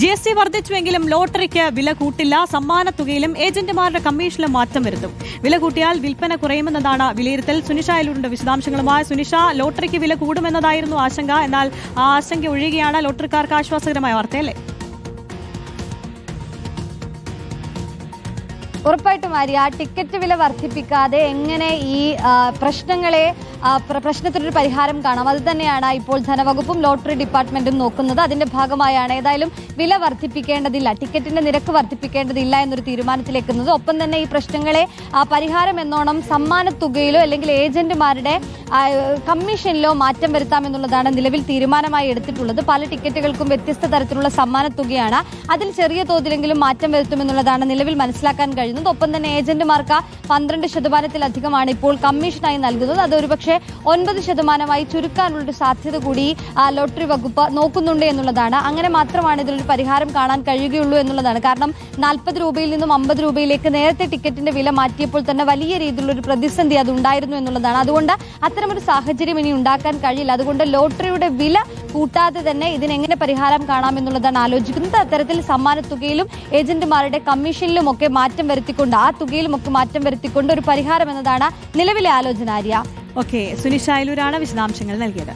G S T വർദ്ധിച്ചുവെങ്കിലും ലോട്ടറിക്ക് വില കൂട്ടില്ല. സമ്മാനത്തുകയിലും ഏജന്റുമാരുടെ കമ്മീഷനിലും മാറ്റം വരുത്തും. വില കൂട്ടിയാൽ വിൽപ്പന കുറയുമെന്നതാണ് വിലയിരുത്തൽ. സുനിഷ അയലൂരിന്റെ വിശദാംശങ്ങളുമായി. സുനിഷ ലോട്ടറിക്ക് വില കൂടുമെന്നതായിരുന്നു ആശങ്ക. എന്നാൽ ആ ആശങ്ക ഒഴിയുകയാണ് ലോട്ടറിക്കാർക്ക് ആശ്വാസകരമായ വാർത്തയല്ലേ? ഉറപ്പായിട്ടും ആര്യ ടിക്കറ്റ് വില വർദ്ധിപ്പിക്കാതെ എങ്ങനെ ഈ പ്രശ്നങ്ങളെ ആ, പ്രശ്നത്തിനൊരു പരിഹാരം കാണാം? അത് തന്നെയാണ് ഇപ്പോൾ ധനവകുപ്പും ലോട്ടറി ഡിപ്പാർട്ട്മെന്റും നോക്കുന്നത്. അതിന്റെ ഭാഗമായാണ് ഏതായാലും വില വർദ്ധിപ്പിക്കേണ്ടതില്ല ടിക്കറ്റിന്റെ നിരക്ക് വർദ്ധിപ്പിക്കേണ്ടതില്ല എന്നൊരു തീരുമാനത്തിലേക്കുന്നത്. ഒപ്പം തന്നെ ഈ പ്രശ്നങ്ങളെ പരിഹാരം എന്നോണം സമ്മാനത്തുകയിലോ അല്ലെങ്കിൽ ഏജന്റുമാരുടെ ആ, കമ്മീഷനിലോ മാറ്റം വരുത്താമെന്നുള്ളതാണ് നിലവിൽ തീരുമാനമായി എടുത്തിട്ടുള്ളത്. പല ടിക്കറ്റുകൾക്കും വ്യത്യസ്ത തരത്തിലുള്ള സമ്മാനത്തുകയാണ് അതിൽ ചെറിയ തോതിലെങ്കിലും മാറ്റം വരുത്തുമെന്നുള്ളതാണ് നിലവിൽ മനസ്സിലാക്കാൻ കഴിയുന്നത്. ഒപ്പം തന്നെ ഏജന്റുമാർക്ക് പന്ത്രണ്ട് ശതമാനത്തിലധികമാണ് ഇപ്പോൾ കമ്മീഷനായി നൽകുന്നത്. അത് ഒരുപക്ഷെ ഒൻപത് ശതമാനമായി ചുരുക്കാനുള്ളൊരു സാധ്യത കൂടി ലോട്ടറി വകുപ്പ് നോക്കുന്നുണ്ട് എന്നുള്ളതാണ്. അങ്ങനെ മാത്രമാണ് ഇതിലൊരു പരിഹാരം കാണാൻ കഴിയുകയുള്ളൂ എന്നുള്ളതാണ്. കാരണം നാൽപ്പത് രൂപയിൽ നിന്നും അമ്പത് രൂപയിലേക്ക് നേരത്തെ ടിക്കറ്റിന്റെ വില മാറ്റിയപ്പോൾ തന്നെ വലിയ രീതിയിലുള്ള ഒരു പ്രതിസന്ധി അത് ഉണ്ടായിരുന്നു എന്നുള്ളതാണ്. അതുകൊണ്ട് അത്തരമൊരു സാഹചര്യം ഇനി ഉണ്ടാക്കാൻ കഴിയില്ല. അതുകൊണ്ട് ലോട്ടറിയുടെ വില കൂട്ടാതെ തന്നെ ഇതിനെങ്ങനെ പരിഹാരം കാണാം എന്നുള്ളതാണ് ആലോചിക്കുന്നത്. അത്തരത്തിൽ സമ്മാനത്തുകയിലും ഏജന്റുമാരുടെ കമ്മീഷനിലും ഒക്കെ മാറ്റം വരുത്തിക്കൊണ്ട് ആ തുകയിലും ഒക്കെ മാറ്റം വരുത്തിക്കൊണ്ട് ഒരു പരിഹാരം എന്നതാണ് നിലവിലെ ആലോചന ആര്യ. ഓക്കെ സുനിഷ വിശദാംശങ്ങൾ നൽകിയത്.